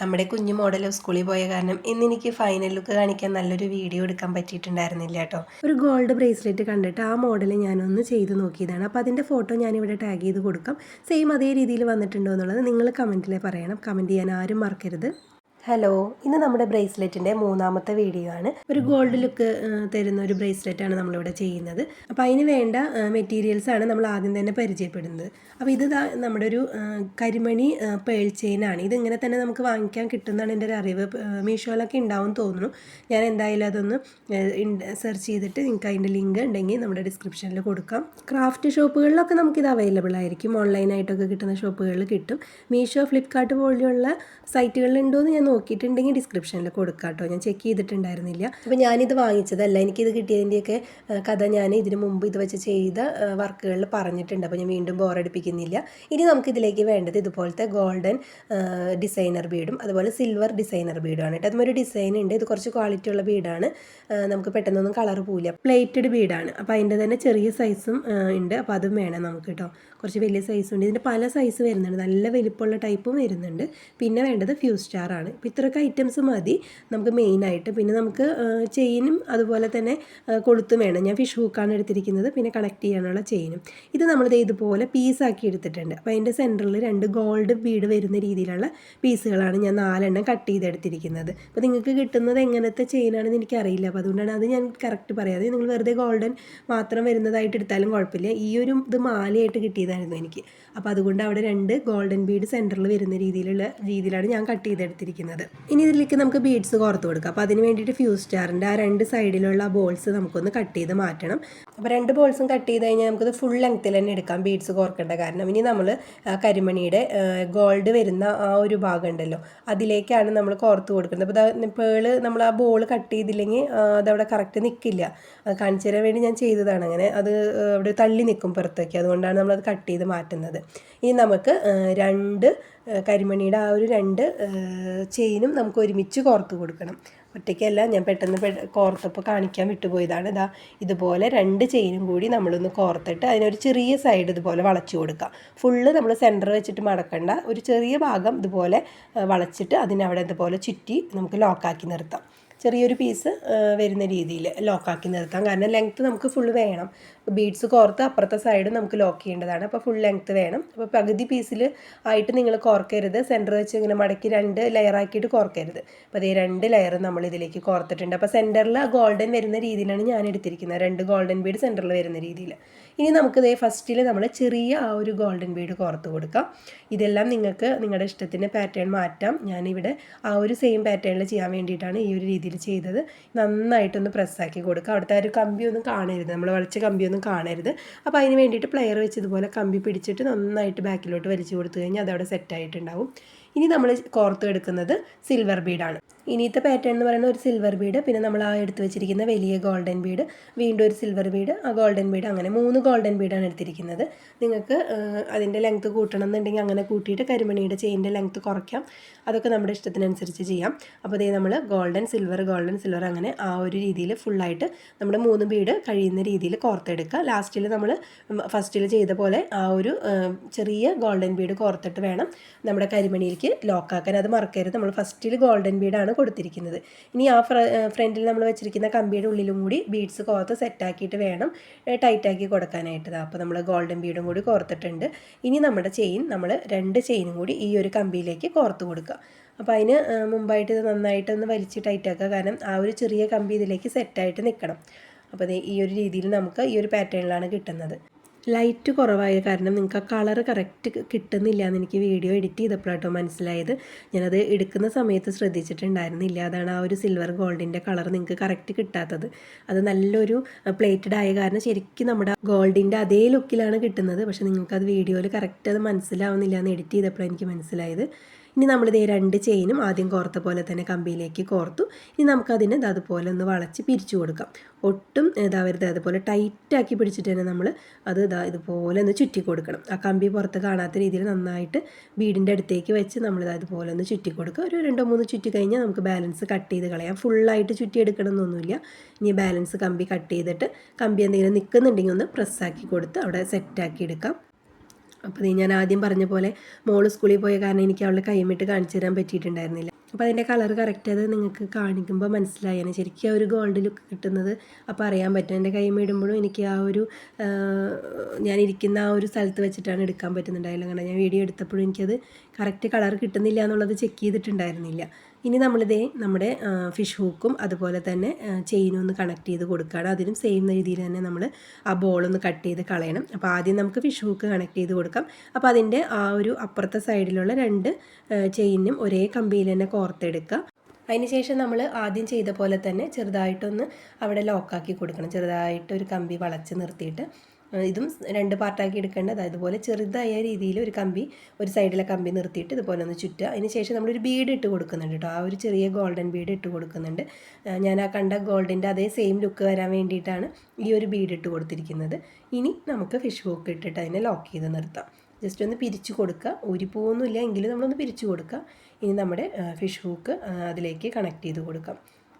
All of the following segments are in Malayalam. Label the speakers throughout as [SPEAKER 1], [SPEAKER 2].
[SPEAKER 1] നമ്മുടെ കുഞ്ഞു മോഡൽ സ്കൂളിൽ പോയ കാരണം ഇന്ന് എനിക്ക് ഫൈനൽ ലുക്ക് കാണിക്കാൻ നല്ലൊരു വീഡിയോ എടുക്കാൻ പറ്റിയിട്ടുണ്ടായിരുന്നില്ല കേട്ടോ. ഒരു ഗോൾഡ് ബ്രേസ്ലെറ്റ് കണ്ടിട്ട് ആ മോഡൽ ഞാനൊന്ന് ചെയ്ത് നോക്കിയതാണ്. അപ്പോൾ അതിന്റെ ഫോട്ടോ ഞാനിവിടെ ടാഗ് ചെയ്ത് കൊടുക്കാം. സെയിം അതേ രീതിയിൽ വന്നിട്ടുണ്ടോ എന്നുള്ളത് നിങ്ങൾ കമന്റിൽ പറയണം. കമന്റ് ചെയ്യാൻ ആരും മറക്കരുത്. ഹലോ ഇന്ന് നമ്മുടെ ബ്രേസ്ലെറ്റിന്റെ മൂന്നാമത്തെ വീഡിയോ ആണ്. ഒരു ഗോൾഡ് ലുക്ക് തരുന്ന ഒരു ബ്രേസ്ലെറ്റ് ആണ് നമ്മളിവിടെ ചെയ്യുന്നത്. അപ്പോൾ അതിന് വേണ്ട മെറ്റീരിയൽസ് ആണ് നമ്മൾ ആദ്യം തന്നെ പരിചയപ്പെടുന്നത്. അപ്പോൾ ഇത് നമ്മുടെ ഒരു കരിമണി പേൾ ചെയിനാണ് ഇതിങ്ങനെ തന്നെ നമുക്ക് വാങ്ങിക്കാൻ കിട്ടുന്നതാണ് എന്റെ ഒരു അറിവ്. മീഷോയിലൊക്കെ ഉണ്ടാവും തോന്നുന്നു. ഞാൻ എന്തായാലും അതൊന്ന് സെർച്ച് ചെയ്തിട്ട് നിങ്ങൾക്ക് അതിന്റെ ലിങ്ക് ഉണ്ടെങ്കിൽ നമ്മുടെ ഡിസ്ക്രിപ്ഷനിൽ കൊടുക്കാം. ക്രാഫ്റ്റ് ഷോപ്പുകളിലൊക്കെ നമുക്കിത് അവൈലബിൾ ആയിരിക്കും. ഓൺലൈനായിട്ടൊക്കെ കിട്ടുന്ന ഷോപ്പുകളിൽ കിട്ടും. മീഷോ ഫ്ലിപ്കാർട്ട് പോലെയുള്ള സൈറ്റുകളിൽ ഉണ്ടോ എന്ന് ഞാൻ നോക്കിയിട്ടുണ്ടെങ്കിൽ ഡിസ്ക്രിപ്ഷനിൽ കൊടുക്കാം കേട്ടോ ഞാൻ ചെക്ക് ചെയ്തിട്ടുണ്ടായിരുന്നില്ല. അപ്പോൾ ഞാനിത് വാങ്ങിച്ചതല്ല. എനിക്കിത് കിട്ടിയതിന്റെയൊക്കെ കഥ ഞാൻ ഇതിന് മുമ്പ് ഇത് വെച്ച് ചെയ്ത വർക്കുകളിൽ പറഞ്ഞിട്ടുണ്ട്. അപ്പോൾ ഞാൻ വീണ്ടും ബോറടിപ്പിക്കുന്നില്ല ഇനി നമുക്ക് ഇതിലേക്ക് വേണ്ടത് ഇതുപോലത്തെ ഗോൾഡൻ ഡിസൈനർ ബീഡും അതുപോലെ സിൽവർ ഡിസൈനർ ബീഡുമാണ് കേട്ടോ. അതുമൊരു ഡിസൈൻ ഉണ്ട്. ഇത് കുറച്ച് ക്വാളിറ്റി ഉള്ള ബീഡാണ് നമുക്ക് പെട്ടെന്നൊന്നും കളർ പോവില്ല. പ്ലേറ്റഡ് ബീഡാണ് അപ്പോൾ അതിന്റെ തന്നെ ചെറിയ സൈസും ഉണ്ട്. അപ്പോൾ അതും വേണം നമുക്ക് കേട്ടോ. കുറച്ച് വലിയ സൈസും ഉണ്ട്. ഇതിന്റെ പല സൈസ് വരുന്നുണ്ട്. നല്ല വലിപ്പമുള്ള ടൈപ്പും വരുന്നുണ്ട്. പിന്നെ വേണ്ടത് ഫ്യൂസ് സ്റ്റാർ ആണ്. അപ്പോൾ ഇത്രയൊക്കെ ഐറ്റംസ് മതി. നമുക്ക് മെയിനായിട്ട് പിന്നെ നമുക്ക് ചെയിനും അതുപോലെ തന്നെ കൊളുത്തും വേണം. ഞാൻ ഫിഷ് ഹൂക്കാണ് എടുത്തിരിക്കുന്നത്. പിന്നെ കണക്ട് ചെയ്യാനുള്ള ചെയിനും ഇത് നമ്മൾ ഇതുപോലെ പീസാക്കി എടുത്തിട്ടുണ്ട്. അപ്പോൾ അതിന്റെ സെന്ററിൽ രണ്ട് ഗോൾഡ് ബീഡ് വരുന്ന രീതിയിലുള്ള പീസുകളാണ് ഞാൻ നാലെണ്ണം കട്ട് ചെയ്തെടുത്തിരിക്കുന്നത്. അപ്പോൾ നിങ്ങൾക്ക് കിട്ടുന്നത് എങ്ങനത്തെ ചെയിനാണെന്ന് എനിക്കറിയില്ല. അപ്പോൾ അതുകൊണ്ടാണ് അത് ഞാൻ കറക്റ്റ് പറയാതെ നിങ്ങൾ വെറുതെ ഗോൾഡൻ മാത്രം വരുന്നതായിട്ട് എടുത്താലും കുഴപ്പമില്ല. ഈ ഒരു ഇത് മാലയായിട്ട് കിട്ടിയതായിരുന്നു എനിക്ക്. അപ്പോൾ അതുകൊണ്ട് അവിടെ രണ്ട് ഗോൾഡൻ ബീഡ് സെന്ററിൽ വരുന്ന രീതിയിലുള്ള രീതിയിലാണ് ഞാൻ കട്ട് ചെയ്തെടുത്തിരിക്കുന്നത്. ഇനി ഇതിലേക്ക് നമുക്ക് ബീഡ്സ് കോർത്ത് കൊടുക്കാം. അപ്പോൾ അതിന് വേണ്ടിയിട്ട് ഫ്യൂസ് സ്റ്റാറിന്റെ ആ രണ്ട് സൈഡിലുള്ള ബോൾസ് നമുക്കൊന്ന് കട്ട് ചെയ്ത് മാറ്റണം. അപ്പോൾ രണ്ട് ബോൾസും കട്ട് ചെയ്ത് കഴിഞ്ഞാൽ നമുക്കത് ഫുൾ ലെങ്ത്തിൽ തന്നെ എടുക്കാം ബീഡ്സ് കോർക്കേണ്ട കാരണം. ഇനി നമ്മൾ കരിമണിയുടെ ഗോൾഡ് വരുന്ന ആ ഒരു ഭാഗം ഉണ്ടല്ലോ അതിലേക്കാണ് നമ്മൾ കോർത്ത് കൊടുക്കുന്നത്. അപ്പോൾ പേൾ നമ്മൾ ആ ബോൾ കട്ട് ചെയ്തില്ലെങ്കിൽ അതവിടെ കറക്റ്റ് നിൽക്കില്ല അത് കാണിച്ചു തരാൻ വേണ്ടി ഞാൻ ചെയ്തതാണ് അങ്ങനെ. അത് അവിടെ തള്ളി നിൽക്കും പുറത്തേക്ക്. അതുകൊണ്ടാണ് നമ്മളത് കട്ട് ചെയ്ത് മാറ്റുന്നത്. ഇനി നമുക്ക് രണ്ട് കരിമണിയുടെ ആ ഒരു രണ്ട് ചെയിനും നമുക്ക് ഒരുമിച്ച് കോർത്ത് കൊടുക്കണം. ഒറ്റയ്ക്കല്ല ഞാൻ പെട്ടെന്ന് കോർത്തപ്പോൾ കാണിക്കാൻ വിട്ടുപോയതാണ്. ഇതാ ഇതുപോലെ രണ്ട് ചെയിനും കൂടി നമ്മളൊന്ന് കോർത്തിട്ട് അതിനൊരു ചെറിയ സൈഡ് ഇതുപോലെ വളച്ചു കൊടുക്കുക ഫുള്ള് നമ്മൾ സെന്റർ വെച്ചിട്ട് മടക്കണ്ട. ഒരു ചെറിയ ഭാഗം ഇതുപോലെ വളച്ചിട്ട് അതിനവിടെ ഇതുപോലെ ചുറ്റി നമുക്ക് ലോക്കാക്കി നിർത്താം. ചെറിയൊരു പീസ് വരുന്ന രീതിയിൽ ലോക്കാക്കി നിർത്താം. കാരണം ലെങ്ത്ത് നമുക്ക് ഫുൾ വേണം. ബീഡ്സ് കോർത്ത് അപ്പുറത്തെ സൈഡ് നമുക്ക് ലോക്ക് ചെയ്യേണ്ടതാണ്. അപ്പോൾ ഫുൾ ലെങ്ത്ത് വേണം. അപ്പോൾ പകുതി പീസിൽ ആയിട്ട് നിങ്ങൾ കോർക്കരുത്. സെന്റർ വെച്ച് ഇങ്ങനെ മടക്കി രണ്ട് ലെയർ ആക്കിയിട്ട് കോർക്കരുത്. അപ്പോൾ അതേ രണ്ട് ലെയർ നമ്മൾ ഇതിലേക്ക് കോർത്തിട്ടുണ്ട്. അപ്പോൾ സെന്ററിൽ ഗോൾഡൻ വരുന്ന രീതിയിലാണ് ഞാൻ എടുത്തിരിക്കുന്നത്. രണ്ട് ഗോൾഡൻ ബീഡ് സെന്ററിൽ വരുന്ന രീതിയിൽ. ഇനി നമുക്ക് ഇതേ ഫസ്റ്റിൽ നമ്മൾ ചെറിയ ആ ഒരു ഗോൾഡൻ ബീഡ് കോർത്ത് കൊടുക്കാം. ഇതെല്ലാം നിങ്ങൾക്ക് നിങ്ങളുടെ ഇഷ്ടത്തിന് പാറ്റേൺ മാറ്റാം. ഞാനിവിടെ ആ ഒരു സെയിം പാറ്റേണിൽ ചെയ്യാൻ വേണ്ടിയിട്ടാണ് ഈ ഒരു രീതിയിൽ ചെയ്തത് നന്നായിട്ടൊന്ന് പ്രസ്സാക്കി കൊടുക്കുക. അവിടുത്തെ ആ ഒരു കമ്പിയൊന്നും കാണരുത്. നമ്മൾ വളച്ച കമ്പിയൊന്നും കാണരുത്. അപ്പോൾ അതിന് വേണ്ടിയിട്ട് പ്ലെയർ വെച്ചതുപോലെ കമ്പി പിടിച്ചിട്ട് നന്നായിട്ട് ബാക്കിലോട്ട് വലിച്ചു കൊടുത്തു കഴിഞ്ഞാൽ അതവിടെ സെറ്റായിട്ടുണ്ടാവും ഇനി നമ്മൾ കോർത്ത് എടുക്കുന്നത് സിൽവർ ബീഡാണ് ഇനിയത്തെ പാറ്റേൺ എന്ന് പറയുന്നത് ഒരു സിൽവർ ബീഡ് പിന്നെ നമ്മൾ ആ എടുത്ത് വെച്ചിരിക്കുന്ന വലിയ ഗോൾഡൻ ബീഡ് വീണ്ടും ഒരു സിൽവർ ബീഡ് ആ ഗോൾഡൻ ബീഡ് അങ്ങനെ മൂന്ന് ഗോൾഡൻ ബീഡാണ് എടുത്തിരിക്കുന്നത്. നിങ്ങൾക്ക് അതിന്റെ ലെങ്ത്ത് കൂട്ടണം എന്നുണ്ടെങ്കിൽ അങ്ങനെ കൂട്ടിയിട്ട് കരിമണിയുടെ ചെയിന്റെ ലെങ്ത്ത് കുറയ്ക്കാം. അതൊക്കെ നമ്മുടെ ഇഷ്ടത്തിനനുസരിച്ച് ചെയ്യാം. അപ്പോൾ ഇതേ നമ്മൾ ഗോൾഡൻ സിൽവർ ഗോൾഡൻ സിൽവർ അങ്ങനെ ആ ഒരു രീതിയിൽ ഫുള്ളായിട്ട് നമ്മുടെ മൂന്ന് ബീഡ് കഴിയുന്ന രീതിയിൽ കോർത്തെടുക്കുക. ലാസ്റ്റിൽ നമ്മൾ ഫസ്റ്റിൽ ചെയ്ത പോലെ ആ ഒരു ചെറിയ ഗോൾഡൻ ബീഡ് കോർത്തിട്ട് വേണം നമ്മുടെ കരിമണിയിലേക്ക് ലോക്കാക്കാൻ അത് മറക്കരുത്. നമ്മൾ ഫസ്റ്റിൽ ഗോൾഡൻ ബീഡാണ് കൊടുത്തിരിക്കുന്നത്. ഇനി ആ ഫ്ര ഫ്രണ്ടിൽ നമ്മൾ വെച്ചിരിക്കുന്ന കമ്പിയുടെ ഉള്ളിലും കൂടി ബീഡ്സ് കോർത്ത് സെറ്റാക്കിയിട്ട് വേണം ടൈറ്റാക്കി കൊടുക്കാനായിട്ട്. അപ്പോൾ നമ്മൾ ഗോൾഡൻ ബീഡും കൂടി കോർത്തിട്ടുണ്ട്. ഇനി നമ്മുടെ ചെയിൻ നമ്മൾ രണ്ട് ചെയിനും കൂടി ഈ ഒരു കമ്പിയിലേക്ക് കോർത്ത് കൊടുക്കുക. അപ്പോൾ അതിന് മുമ്പായിട്ട് ഇത് നന്നായിട്ടൊന്ന് വലിച്ച് ടൈറ്റാക്കുക കാരണം ആ ഒരു ചെറിയ കമ്പി ഇതിലേക്ക് സെറ്റായിട്ട് നിൽക്കണം. അപ്പോൾ ഈ ഒരു രീതിയിൽ നമുക്ക് ഈ ഒരു പാറ്റേണിലാണ് കിട്ടുന്നത്. ലൈറ്റ് കുറവായ കാരണം നിങ്ങൾക്ക് ആ കളർ കറക്റ്റ് കിട്ടുന്നില്ല എന്ന് എനിക്ക് വീഡിയോ എഡിറ്റ് ചെയ്തപ്പോഴാട്ടോ മനസ്സിലായത്. ഞാനത് എടുക്കുന്ന സമയത്ത് ശ്രദ്ധിച്ചിട്ടുണ്ടായിരുന്നില്ല. അതാണ് ആ ഒരു സിൽവർ ഗോൾഡിന്റെ കളർ നിങ്ങൾക്ക് കറക്റ്റ് കിട്ടാത്തത്. അത് നല്ലൊരു പ്ലേറ്റഡ് ആയ കാരണം ശരിക്കും നമ്മുടെ ഗോൾഡിന്റെ അതേ ലുക്കിലാണ് കിട്ടുന്നത്. പക്ഷേ നിങ്ങൾക്കത് വീഡിയോയിൽ കറക്റ്റ് അത് മനസ്സിലാവുന്നില്ല എന്ന് എഡിറ്റ് ചെയ്തപ്പോഴാണ് എനിക്ക് മനസ്സിലായത്. ഇനി നമ്മളിത് രണ്ട് ചെയിനും ആദ്യം കോർത്ത പോലെ തന്നെ കമ്പിയിലേക്ക് കോർത്തു. ഇനി നമുക്കതിന് അതുപോലെ ഒന്ന് വളച്ച് പിരിച്ചു കൊടുക്കാം. ഒട്ടും ഇതാവരുത് അതുപോലെ ടൈറ്റാക്കി പിടിച്ചിട്ട് തന്നെ നമ്മൾ അത് ഇതാ ഇതുപോലെ ഒന്ന് ചുറ്റി കൊടുക്കണം. ആ കമ്പി പുറത്ത് കാണാത്ത രീതിയിൽ നന്നായിട്ട് വീടിന്റെ അടുത്തേക്ക് വെച്ച് നമ്മളിത് അതുപോലെ ഒന്ന് ചുറ്റി കൊടുക്കുക. ഒരു രണ്ടോ മൂന്ന് ചുറ്റി കഴിഞ്ഞാൽ നമുക്ക് ബാലൻസ് കട്ട് ചെയ്ത് കളയാം. ഫുള്ളായിട്ട് ചുറ്റി എടുക്കണമെന്നൊന്നുമില്ല ഇനി ബാലൻസ് കമ്പി കട്ട് ചെയ്തിട്ട് കമ്പി എന്തെങ്കിലും നിൽക്കുന്നുണ്ടെങ്കിൽ ഒന്ന് പ്രസ്സാക്കി കൊടുത്ത് അവിടെ സെറ്റാക്കി എടുക്കാം. അപ്പോൾ നീ ഞാൻ ആദ്യം പറഞ്ഞ പോലെ മോൾ സ്കൂളിൽ പോയ കാരണം എനിക്ക് അവളുടെ കൈമിട്ട് കാണിച്ചു തരാൻ പറ്റിയിട്ടുണ്ടായിരുന്നില്ല. അപ്പോൾ അതിന്റെ കളർ കറക്റ്റ് അത് നിങ്ങൾക്ക് കാണിക്കുമ്പോൾ മനസ്സിലായാണ് ശരിക്കും ആ ഒരു ഗോൾഡ് ലുക്ക് കിട്ടുന്നത് അപ്പോൾ അറിയാൻ പറ്റും. എന്റെ കൈമ ഇടുമ്പോഴും എനിക്ക് ആ ഒരു ഞാൻ ഇരിക്കുന്ന ആ ഒരു സ്ഥലത്ത് വെച്ചിട്ടാണ് എടുക്കാൻ പറ്റുന്നുണ്ടായില്ല കാരണം ഞാൻ വീഡിയോ എടുത്തപ്പോഴും എനിക്കത് കറക്റ്റ് കളർ കിട്ടുന്നില്ല എന്നുള്ളത് ചെക്ക് ചെയ്തിട്ടുണ്ടായിരുന്നില്ല. ഇനി നമ്മളിതേ നമ്മുടെ ഫിഷ് ഹൂക്കും അതുപോലെ തന്നെ ചെയിനും ഒന്ന് കണക്ട് ചെയ്ത് കൊടുക്കുകയാണ്. അതിനും സെയിം രീതിയിൽ തന്നെ നമ്മൾ ആ ബോളൊന്ന് കട്ട് ചെയ്ത് കളയണം. അപ്പോൾ ആദ്യം നമുക്ക് ഫിഷ് ഹൂക്ക് കണക്ട് ചെയ്ത് കൊടുക്കാം. അപ്പോൾ അതിന്റെ ആ ഒരു അപ്പുറത്തെ സൈഡിലുള്ള രണ്ട് ചെയിനും ഒരേ കമ്പിയിൽ തന്നെ കോർത്തെടുക്കുക. അതിനുശേഷം നമ്മൾ ആദ്യം ചെയ്ത പോലെ തന്നെ ചെറുതായിട്ടൊന്ന് അവിടെ ലോക്കാക്കി കൊടുക്കണം. ചെറുതായിട്ട് ഒരു കമ്പി വളച്ച് നിർത്തിയിട്ട് ഇതും രണ്ട് പാർട്ടാക്കി എടുക്കേണ്ടത്. അതുപോലെ ചെറുതായ രീതിയിൽ ഒരു കമ്പി ഒരു സൈഡിലെ കമ്പി നിർത്തിയിട്ട് ഇതുപോലെ ഒന്ന് ചുറ്റുക. അതിന് ശേഷം നമ്മളൊരു ബീഡ് ഇട്ട് കൊടുക്കുന്നുണ്ട് കേട്ടോ. ആ ഒരു ചെറിയ ഗോൾഡൻ ബീഡ് ഇട്ട് കൊടുക്കുന്നുണ്ട്. ഞാൻ ആ കണ്ട ഗോൾഡിന്റെ അതേ സെയിം ലുക്ക് വരാൻ വേണ്ടിയിട്ടാണ് ഈ ഒരു ബീഡ് ഇട്ട് കൊടുത്തിരിക്കുന്നത്. ഇനി നമുക്ക് ഫിഷ് ഹൂക്ക് ഇട്ടിട്ട് അതിനെ ലോക്ക് ചെയ്ത് നിർത്താം. ജസ്റ്റ് ഒന്ന് പിരിച്ചു കൊടുക്കുക. ഊരി പോകുന്നില്ല എങ്കിലും നമ്മളൊന്ന് പിരിച്ചു കൊടുക്കുക. ഇനി നമ്മുടെ ഫിഷ് ഹൂക്ക് അതിലേക്ക് കണക്ട് ചെയ്ത് കൊടുക്കാം.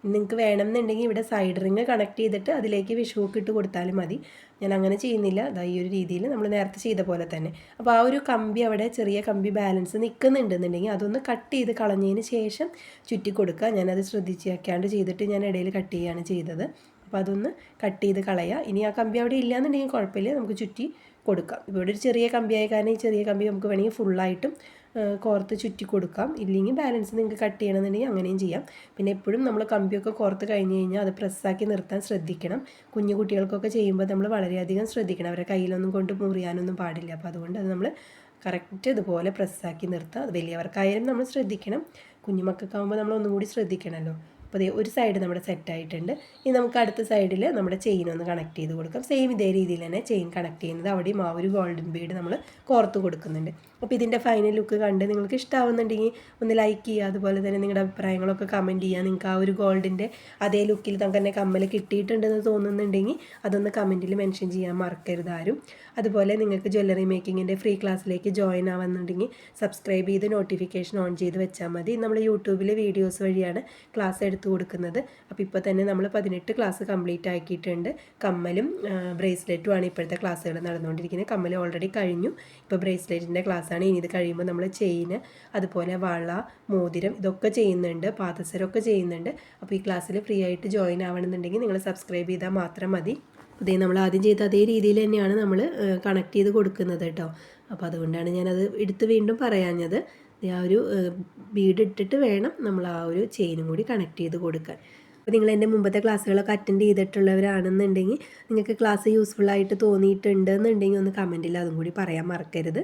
[SPEAKER 1] നിങ്ങൾക്ക് വേണമെന്നുണ്ടെങ്കിൽ ഇവിടെ സൈഡ് റിങ് കണക്ട് ചെയ്തിട്ട് അതിലേക്ക് വിഷുവൊക്കെ ഇട്ട് കൊടുത്താലും മതി. ഞാൻ അങ്ങനെ ചെയ്യുന്നില്ല. അതാ ഈ ഒരു രീതിയിൽ നമ്മൾ നേരത്തെ ചെയ്ത പോലെ തന്നെ. അപ്പോൾ ആ ഒരു കമ്പി അവിടെ ചെറിയ കമ്പി ബാലൻസ് നിൽക്കുന്നുണ്ടെന്നുണ്ടെങ്കിൽ അതൊന്ന് കട്ട് ചെയ്ത് കളഞ്ഞതിന് ശേഷം ചുറ്റി കൊടുക്കുക. ഞാനത് ശ്രദ്ധിച്ച് വെക്കാണ്ട് ചെയ്തിട്ട് ഞാൻ ഇടയിൽ കട്ട് ചെയ്യുകയാണ് ചെയ്തത്. അപ്പോൾ അതൊന്ന് കട്ട് ചെയ്ത് കളയുക. ഇനി ആ കമ്പി അവിടെ ഇല്ലയെന്നുണ്ടെങ്കിൽ കുഴപ്പമില്ല. നമുക്ക് ചുറ്റി കൊടുക്കാം. ഇവിടെ ഒരു ചെറിയ കമ്പിയായ കാരണം ഈ ചെറിയ കമ്പി നമുക്ക് വേണമെങ്കിൽ ഫുള്ളായിട്ടും കോർത്ത് ചുറ്റി കൊടുക്കാം. ഇല്ലെങ്കിൽ ബാലൻസ് നിങ്ങൾക്ക് കട്ട് ചെയ്യണമെന്നുണ്ടെങ്കിൽ അങ്ങനെയും ചെയ്യാം. പിന്നെ എപ്പോഴും നമ്മൾ കമ്പിയൊക്കെ കോർത്ത് കഴിഞ്ഞ് കഴിഞ്ഞാൽ അത് പ്രസ്സാക്കി നിർത്താൻ ശ്രദ്ധിക്കണം. കുഞ്ഞു കുട്ടികൾക്കൊക്കെ ചെയ്യുമ്പോൾ നമ്മൾ വളരെയധികം ശ്രദ്ധിക്കണം. അവരെ കയ്യിലൊന്നും കൊണ്ട് മുറിയാനൊന്നും പാടില്ല. അപ്പോൾ അതുകൊണ്ട് അത് നമ്മൾ കറക്റ്റ് ഇതുപോലെ പ്രസ്സാക്കി നിർത്തുക അത് വലിയവർക്കായാലും നമ്മൾ ശ്രദ്ധിക്കണം. കുഞ്ഞുമക്കൾക്കാകുമ്പോൾ നമ്മൾ ഒന്നും കൂടി ശ്രദ്ധിക്കണമല്ലോ. അപ്പോൾ ദേ ഒരു സൈഡ് നമ്മുടെ സെറ്റ് ആയിട്ടുണ്ട്. ഇനി നമുക്ക് അടുത്ത സൈഡിൽ നമ്മുടെ ചെയിൻ ഒന്ന് കണക്ട് ചെയ്ത് കൊടുക്കാം. സെയിം ഇതേ രീതിയിൽ തന്നെ ചെയിൻ കണക്ട് ചെയ്യുന്നത് അവിടെയും ആ ഒരു ഗോൾഡൻ ബീഡ് നമ്മൾ കോർത്ത് കൊടുക്കുന്നുണ്ട്. അപ്പോൾ ഇതിന്റെ ഫൈനൽ ലുക്ക് കണ്ട് നിങ്ങൾക്ക് ഇഷ്ടമാവുന്നുണ്ടെങ്കിൽ ഒന്ന് ലൈക്ക് ചെയ്യുക. അതുപോലെ തന്നെ നിങ്ങളുടെ അഭിപ്രായങ്ങളൊക്കെ കമന്റ് ചെയ്യുക. നിങ്ങൾക്ക് ആ ഒരു ഗോൾഡിന്റെ അതേ ലുക്കിൽ നമുക്ക് തന്നെ കമ്മൽ കിട്ടിയിട്ടുണ്ടെന്ന് തോന്നുന്നുണ്ടെങ്കിൽ അതൊന്ന് കമന്റിൽ മെൻഷൻ ചെയ്യാൻ മറക്കരുത് ആരും. അതുപോലെ നിങ്ങൾക്ക് ജ്വല്ലറി മേക്കിങ്ങിന്റെ ഫ്രീ ക്ലാസ്സിലേക്ക് ജോയിൻ ആവുന്നുണ്ടെങ്കിൽ സബ്സ്ക്രൈബ് ചെയ്ത് നോട്ടിഫിക്കേഷൻ ഓൺ ചെയ്ത് വെച്ചാൽ മതി. നമ്മൾ യൂട്യൂബിൽ വീഡിയോസ് വഴിയാണ് ക്ലാസ് എടുത്തു കൊടുക്കുന്നത്. അപ്പോൾ ഇപ്പോൾ തന്നെ നമ്മൾ പതിനെട്ട് ക്ലാസ് കംപ്ലീറ്റ് ആക്കിയിട്ടുണ്ട്. കമ്മലും ബ്രേസ്ലെറ്റുമാണ് ഇപ്പോഴത്തെ ക്ലാസ്സുകൾ നടന്നുകൊണ്ടിരിക്കുന്നത്. കമ്മൽ ഓൾറെഡി കഴിഞ്ഞു. ഇപ്പോൾ ബ്രേസ്ലെറ്റിന്റെ ക്ലാസ്സാണ് ഇനി ഇത് കഴിയുമ്പോൾ നമ്മൾ ചെയിന് അതുപോലെ വള മോതിരം ഇതൊക്കെ ചെയ്യുന്നുണ്ട്. പാദസരമൊക്കെ ചെയ്യുന്നുണ്ട്. അപ്പോൾ ഈ ക്ലാസ്സിൽ ഫ്രീ ആയിട്ട് ജോയിൻ ആവണമെന്നുണ്ടെങ്കിൽ നിങ്ങൾ സബ്സ്ക്രൈബ് ചെയ്താൽ മാത്രം മതി. അതേ നമ്മൾ ആദ്യം ചെയ്ത അതേ രീതിയിൽ തന്നെയാണ് നമ്മൾ കണക്ട് ചെയ്ത് കൊടുക്കുന്നത് കേട്ടോ. അപ്പോൾ അതുകൊണ്ടാണ് ഞാനത് എടുത്ത് വീണ്ടും പറയാഞ്ഞത്. ആ ഒരു ബീഡ് ഇട്ടിട്ട് വേണം നമ്മൾ ആ ഒരു ചെയിനും കൂടി കണക്ട് ചെയ്ത് കൊടുക്കാൻ. അപ്പോൾ നിങ്ങൾ എന്റെ മുമ്പത്തെ ക്ലാസ്സുകളൊക്കെ അറ്റൻഡ് ചെയ്തിട്ടുള്ളവരാണെന്നുണ്ടെങ്കിൽ നിങ്ങൾക്ക് ക്ലാസ് യൂസ്ഫുൾ ആയിട്ട് തോന്നിയിട്ടുണ്ട് എന്നുണ്ടെങ്കിൽ ഒന്ന് കമന്റിൽ അതും കൂടി പറയാൻ മറക്കരുത്.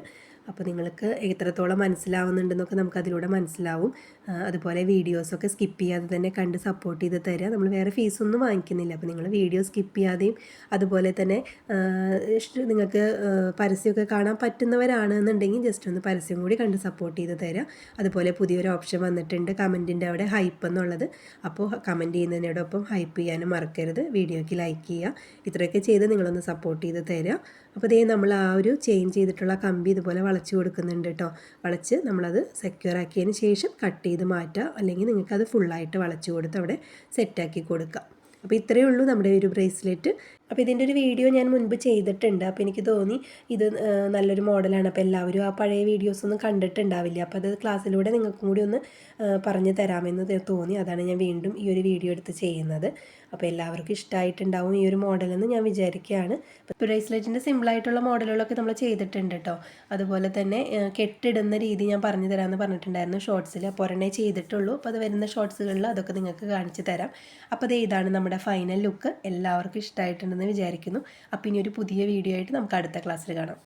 [SPEAKER 1] അപ്പോൾ നിങ്ങൾക്ക് എത്രത്തോളം മനസ്സിലാവുന്നുണ്ടെന്നൊക്കെ നമുക്ക് അതിലൂടെ മനസ്സിലാവും അതുപോലെ വീഡിയോസൊക്കെ സ്കിപ്പ് ചെയ്യാതെ തന്നെ കണ്ട് സപ്പോർട്ട് ചെയ്ത് തരിക നമ്മൾ വേറെ ഫീസൊന്നും വാങ്ങിക്കുന്നില്ല. അപ്പോൾ നിങ്ങൾ വീഡിയോ സ്കിപ്പ് ചെയ്യാതെയും അതുപോലെ തന്നെ നിങ്ങൾക്ക് പരസ്യമൊക്കെ കാണാൻ പറ്റുന്നവരാണ് എന്നുണ്ടെങ്കിൽ ജസ്റ്റ് ഒന്ന് പരസ്യം കൂടി കണ്ട് സപ്പോർട്ട് ചെയ്ത് തരിക അതുപോലെ പുതിയൊരു ഓപ്ഷൻ വന്നിട്ടുണ്ട് കമന്റിന്റെ അവിടെ ഹൈപ്പ് എന്നുള്ളത്. അപ്പോൾ കമന്റ് ചെയ്യുന്നതിനോടൊപ്പം ഹൈപ്പ് ചെയ്യാനും മറക്കരുത്. വീഡിയോയ്ക്ക് ലൈക്ക് ചെയ്യുക. ഇത്രയൊക്കെ ചെയ്ത് നിങ്ങളൊന്ന് സപ്പോർട്ട് ചെയ്ത് തരിക അപ്പോൾ ഇതേ നമ്മൾ ആ ഒരു ചേഞ്ച് ചെയ്തിട്ടുള്ള കമ്പി ഇതുപോലെ വളച്ച് കൊടുക്കുന്നുണ്ട് കേട്ടോ വളച്ച് നമ്മളത് സെക്യൂർ ആക്കിയതിന് ശേഷം കട്ട് ചെയ്ത് മാറ്റുക അല്ലെങ്കിൽ നിങ്ങൾക്ക് അത് ഫുള്ളായിട്ട് വളച്ച് കൊടുത്ത് അവിടെ സെറ്റാക്കി കൊടുക്കുക അപ്പോൾ ഇത്രയേ ഉള്ളൂ നമ്മുടെ ഒരു ബ്രേസ്ലെറ്റ് അപ്പോൾ ഇതിന്റെ ഒരു വീഡിയോ ഞാൻ മുൻപ് ചെയ്തിട്ടുണ്ട്. അപ്പോൾ എനിക്ക് തോന്നി ഇത് നല്ലൊരു മോഡലാണ്. അപ്പോൾ എല്ലാവരും ആ പഴയ വീഡിയോസ് ഒന്നും കണ്ടിട്ടുണ്ടാവില്ല. അപ്പോൾ അത് ക്ലാസ്സിലൂടെ നിങ്ങൾക്കും കൂടി ഒന്ന് പറഞ്ഞു തരാമെന്ന് തോന്നി. അതാണ് ഞാൻ വീണ്ടും ഈ ഒരു വീഡിയോ എടുത്ത് ചെയ്യുന്നത്. അപ്പോൾ എല്ലാവർക്കും ഇഷ്ടമായിട്ടുണ്ടാവും ഈ ഒരു മോഡലെന്ന് ഞാൻ വിചാരിക്കുകയാണ്. ഇപ്പോൾ ബ്രേസ്ലെറ്റിന്റെ സിമ്പിളായിട്ടുള്ള മോഡലുകളൊക്കെ നമ്മൾ ചെയ്തിട്ടുണ്ട് കേട്ടോ അതുപോലെ തന്നെ കെട്ടിടുന്ന രീതി ഞാൻ പറഞ്ഞു തരാമെന്ന് പറഞ്ഞിട്ടുണ്ടായിരുന്നു. ഷോർട്സിൽ അപ്പോൾ ഒരെണ്ണേ ചെയ്തിട്ടുള്ളൂ. അപ്പോൾ അത് വരുന്ന ഷോർട്സുകളിൽ അതൊക്കെ നിങ്ങൾക്ക് കാണിച്ചു തരാം. അപ്പോൾ അത് ഇതാണ് നമ്മുടെ ഫൈനൽ ലുക്ക്. എല്ലാവർക്കും ഇഷ്ടമായിട്ടുണ്ടെന്ന് വിചാരിക്കുന്നു. അപ്പോൾ ഇനി ഒരു പുതിയ വീഡിയോ ആയിട്ട് നമുക്ക് അടുത്ത ക്ലാസ്സിൽ കാണാം.